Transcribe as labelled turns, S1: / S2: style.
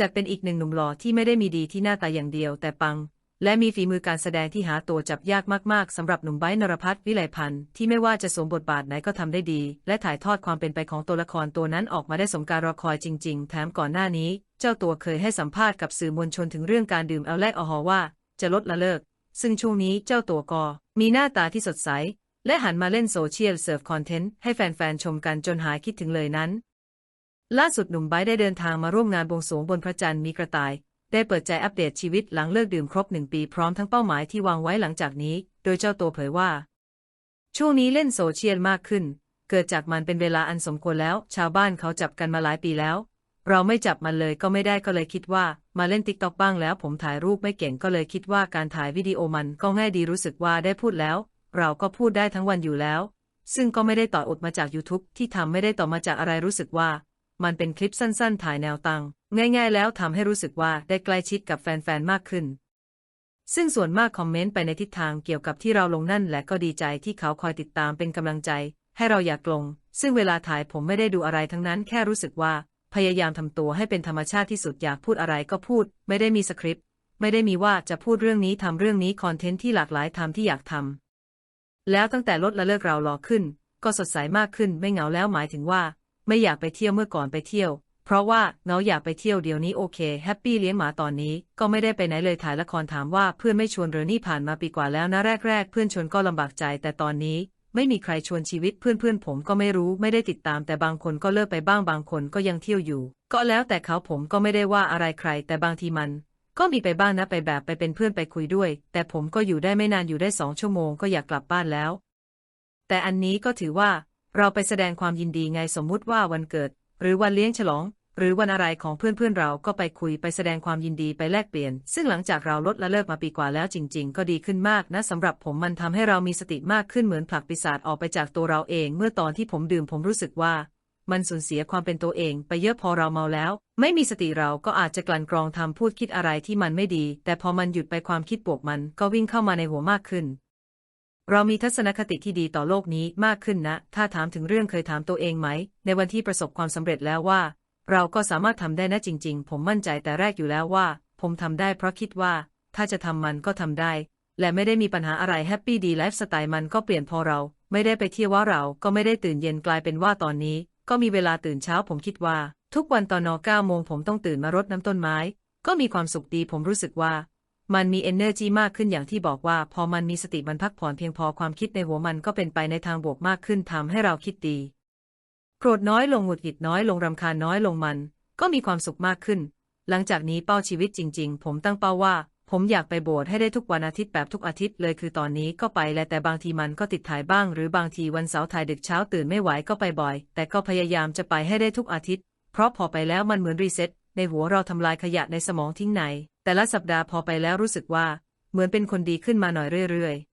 S1: จัดเป็นอีกหนึ่งหนุ่มหล่อที่ไม่ได้มีดีที่หน้าตาอย่างเดียวแต่ปัง และมีฝีมือการแสดงที่หาตัวจับยากมากๆสำหรับหนุ่มไบนรพัฒน์วิไลพันธ์ที่ไม่ว่าจะสวมบทบาทไหนก็ทำได้ดี และถ่ายทอดความเป็นไปของตัวละครตัวนั้นออกมาได้สมการรอคอยจริง ๆ แถมก่อนหน้านี้ เจ้าตัวเคยให้สัมภาษณ์กับสื่อมวลชนถึงเรื่องการดื่มแอลกอฮอล์ว่า จะลดละเลิก ซึ่งช่วงนี้เจ้าตัวก็มีหน้าตาที่สดใสและหันมาเล่นโซเชียลเสิร์ฟคอนเทนต์ให้แฟนๆชมกันจนหายคิดถึงเลยนั้น ล่าสุดหนุ่มไบได้เดินทางมาร่วมงานบวงสรวงบนพระจันทร์มีกระต่าย ได้เปิดใจอัปเดตชีวิตหลังเลิกดื่มครบหนึ่งปีพร้อมทั้งเป้าหมายที่วางไว้หลังจากนี้ โดยเจ้าตัวเผยว่า ช่วงนี้เล่นโซเชียลมากขึ้น เกิดจากมันเป็นเวลาอันสมควรแล้ว ชาวบ้านเขาจับกันมาหลายปีแล้ว เราไม่จับมันเลยก็ไม่ได้ก็เลยคิดว่า มาเล่นติ๊กต็อกบ้างแล้วผมถ่ายรูปไม่เก่งก็เลยคิดว่าการถ่ายวิดีโอมันก็ง่ายดีรู้สึกว่าได้พูดแล้ว เราก็พูดได้ทั้งวันอยู่แล้ว ซึ่งก็ไม่ได้ต่ออดมาจาก YouTube ที่ทำไม่ได้ต่อมาจากอะไรรู้สึกว่า มันเป็นคลิปสั้นๆ ถ่ายแนวตั้ง ง่ายๆ แล้วทำให้รู้สึกว่าได้ใกล้ชิดกับแฟนๆ มากขึ้น ซึ่งส่วนมากคอมเมนต์ไปในทิศทางเกี่ยวกับที่เราลงนั่นและก็ดีใจที่เขาคอยติดตามเป็นกำลังใจ ให้เราอยากลง ซึ่งเวลาถ่ายผมไม่ได้ดูอะไรทั้งนั้นแค่รู้สึกว่า พยายามทำตัวให้เป็นธรรมชาติที่สุดอยากพูดอะไรก็พูด ไม่ได้มีสคริปต์ไม่ได้มีว่าจะพูดเรื่องนี้ทำเรื่องนี้คอนเทนต์ที่หลากหลายทำที่อยากทำแล้วตั้งแต่ลดละเลิกเราหล่อขึ้น ก็สดใสมากขึ้นไม่เหงาแล้วหมายถึงว่า ไม่อยากไปเที่ยวเมื่อก่อนไปเที่ยว เพราะว่าเงาอยากไปเที่ยวเดี๋ยวนี้โอเคแฮปปี้เลี้ยงหมาตอนนี้ก็ไม่ได้ไปไหนเลยถ่ายละครถามว่าเพื่อนไม่ชวนเรอนี่ผ่านมาปีกว่าแล้วนะแรก ๆ เพื่อนชวนก็ลำบากใจแต่ตอนนี้ไม่มีใครชวนชีวิตเพื่อนๆผมก็ไม่รู้ไม่ได้ติดตาม แต่บางคนก็เลิกไปบ้างบางคนก็ยังเที่ยวอยู่ ก็แล้วแต่เขาผมก็ไม่ได้ว่าอะไรใคร แต่บางทีมัน ก็มีไปบ้างนะไปแบบไปเป็นเพื่อนไปคุยด้วย แต่ผมก็อยู่ได้ไม่นานอยู่ได้สองชั่วโมงก็อยากกลับบ้านแล้ว แต่อันนี้ก็ถือว่า เราไปแสดงความยินดีไงสมมุติว่าวันเกิด หรือวันเลี้ยงฉลอง หรือวันอะไรของเพื่อนๆเราก็ไปคุยไปแสดงความยินดีไปแลกเปลี่ยน ซึ่งหลังจากเราลดละเลิกมาปีกว่าแล้วจริง ๆ ก็ดีขึ้นมากนะสำหรับผมมันทำให้เรามีสติมากขึ้นเหมือนผลักปีศาจออกไปจากตัวเราเอง เมื่อตอนที่ผมดื่มผมรู้สึกว่ามันสูญเสียความเป็นตัวเองไปเยอะพอเราเมาแล้ว ไม่มีสติเราก็อาจจะกลั่นกรองทำพูดคิดอะไรที่มันไม่ดี แต่พอมันหยุดไปความคิดบวกมันก็วิ่งเข้ามาในหัวมากขึ้น เรามีทัศนคติที่ดีต่อโลกนี้มากขึ้นนะ ถ้าถามถึงเรื่องเคยถามตัวเองไหม ในวันที่ประสบความสำเร็จแล้วว่า เราก็สามารถทำได้นะจริง ๆ ผมมั่นใจแต่แรกอยู่แล้วว่า ผมทำได้เพราะคิดว่า ถ้าจะทำมันก็ทำได้ และไม่ได้มีปัญหาอะไรแฮปปี้ดีไลฟ์สไตล์มันก็เปลี่ยนพอเรา ไม่ได้ไปเที่ยวว่าเราก็ไม่ได้ตื่นเย็นกลายเป็นว่าตอนนี้ ก็มีเวลาตื่นเช้าผมคิดว่า ทุกวันตอนน9โมงผมต้องตื่นมารดน้ำต้นไม้ ก็มีความสุขดีผมรู้สึกว่า มันมี energy มากขึ้นอย่างที่บอกว่า พอมันมีสติมันพักผ่อนเพียงพอความคิดในหัวมันก็เป็นไปในทางบวกมากขึ้นทำให้เราคิดดี โกรธน้อยลงหงุดหงิดน้อยลงรำคาญน้อยลงมัน ก็มีความสุขมากขึ้น หลังจากนี้เป้าชีวิตจริง ๆ ผมตั้งเป้าว่า ผมอยากไปโบสถ์ให้ได้ทุกวันอาทิตย์แบบทุกอาทิตย์เลยคือตอนนี้ก็ไปและแต่บางทีมันก็ติดถ่ายบ้าง หรือบางทีวันเสาร์ถ่ายดึกเช้าตื่นไม่ไหวก็ไปบ่อย แต่ก็พยายามจะไปให้ได้ทุกอาทิตย์ เพราะพอไปแล้วมันเหมือนรีเซ็ตในหัวเราทำลายขยะในสมองทิ้งไหน แต่ละสัปดาห์พอไปแล้วรู้สึกว่า เหมือนเป็นคนดีขึ้นมาหน่อยเรื่อยๆ